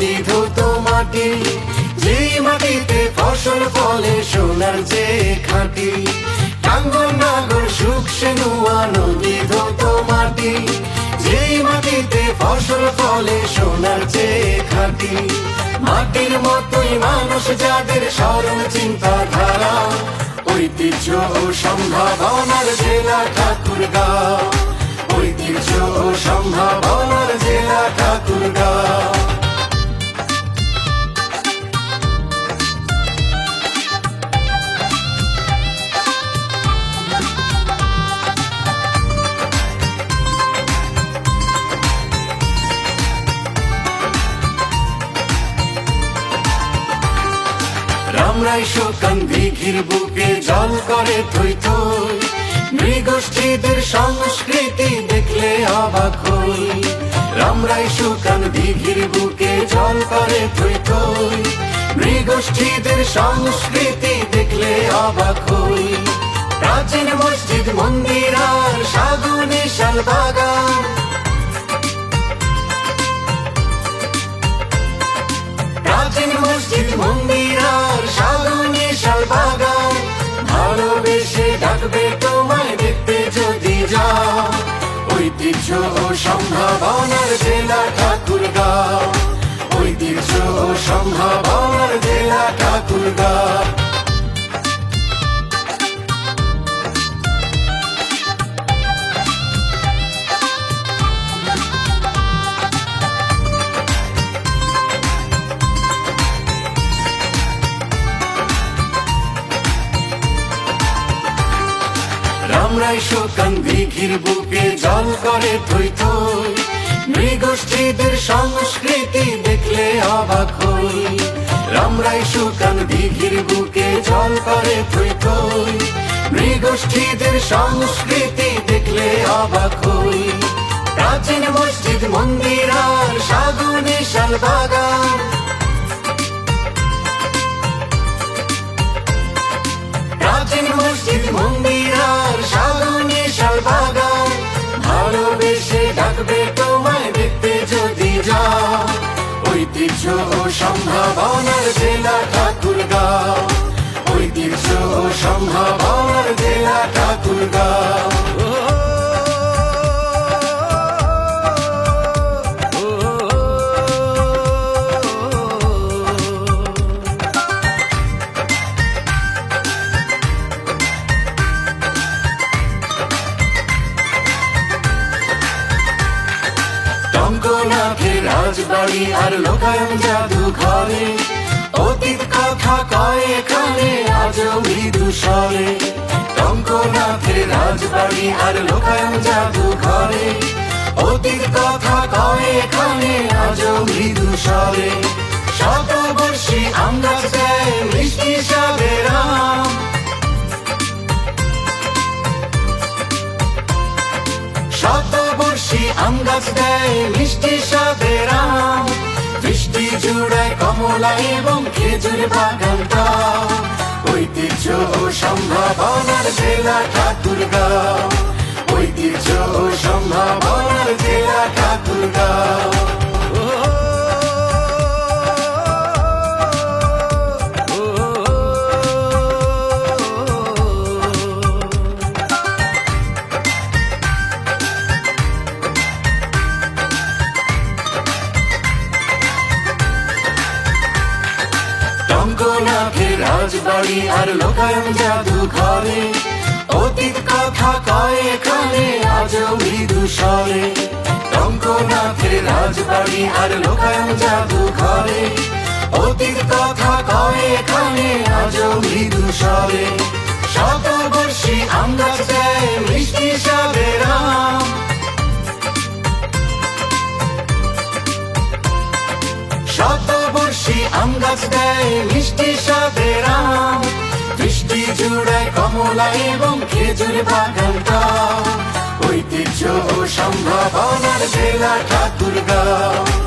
নদী ধৌত মাটি, যেই মাটিতে ফসল ফলে সোনার যে খাঁটি। টাঙ্গর নাগর, সুখ সে নুয়া নদী ধৌত মাটি, যেই মাটিতে ফসল ফলে সোনার যে খাঁটি। মাটির মতোই মানুষ যাদের সরল চিন্তাধারা, ঐতিহ্য ও সম্ভাবনার জেলা ঠাকুরগাঁও। ঐতিহ্য ও সম্ভাবনার জেলা ঠাকুরগাঁও। রামরাই শোকান দিঘির বুকে, জল করে থই নৃগোষ্ঠীদের সংস্কৃতি দেখলে অবাক হই। রামরাই শোকান দিঘির বুকে, জল করে থই নৃগোষ্ঠীদের সংস্কৃতি দেখলে অবাক হই। প্রাচীন মসজিদ, মন্দির আর সাগুনে শাল বাগান। প্রাচীন মসজিদ, মন্দির ভালোবেসে তোমায় দেখতে যদি যাও। ঐতিহ্য ও সম্ভাবনার জেলা ঠাকুরগাঁও। ঐতিহ্য ও সম্ভাবনার জেলা ঠাকুরগাঁও। রামরাই শোকান দিঘির বুকে, জল করে থই থই। সংস্কৃতি দেখলে অবাক হই। রামরাই দিঘির বুকে, জল করে থই থই। সংস্কৃতি দেখলে অবাক হই। প্রাচীন মসজিদ, মন্দির আর সাগুনে শাল বাগান। ডাকবে তোমায় দেখতে যদি যাও ঐতিহ্য ও সম্ভাবনার জেলা ঠাকুরগাঁও। রাজবাড়ি আর লোকায়ন জাদু ঘরে। অতীত কথা কয় এখানে আজও মৃদু স্বরে। টঙ্কনাথের রাজবাড়ি আর লোকায়ন জাদু ঘরে। অতীত কথা কয় এখানে আজও মৃদু স্বরে। শতবর্ষী আমরা মিষ্টি সাদের আম। আম গাছ দেয় মিষ্টি আম। বৃষ্টি জুড়ায় কমলা এবং খেজুর বাগানটা। ঐতিহ্য ও সম্ভাবনার জেলা ঠাকুরগাঁও। ঐতিহ্য ও সম্ভাবনার রাজবাড়ি আর লোকায়ন জাদু ঘরে। অতীত কথা কয় এখানে, আজও মৃদু স্বরে। রঙ্গনাথের রাজবাড়ি আর লোকায়ন জাদু ঘরে। অতীত কথা কয় এখানে, আজও মৃদু স্বরে। শতবর্ষী আমরা চাই মিষ্টি সাদের আম শতবর্ষী আম গাছ দেয়, মিষ্টি সাদের আম বৃষ্টি জুড়ায় কমলা এবং খেজুর বাগানটা। ঐতিহ্য ও সম্ভাবনার জেলা ঠাকুরগাঁও।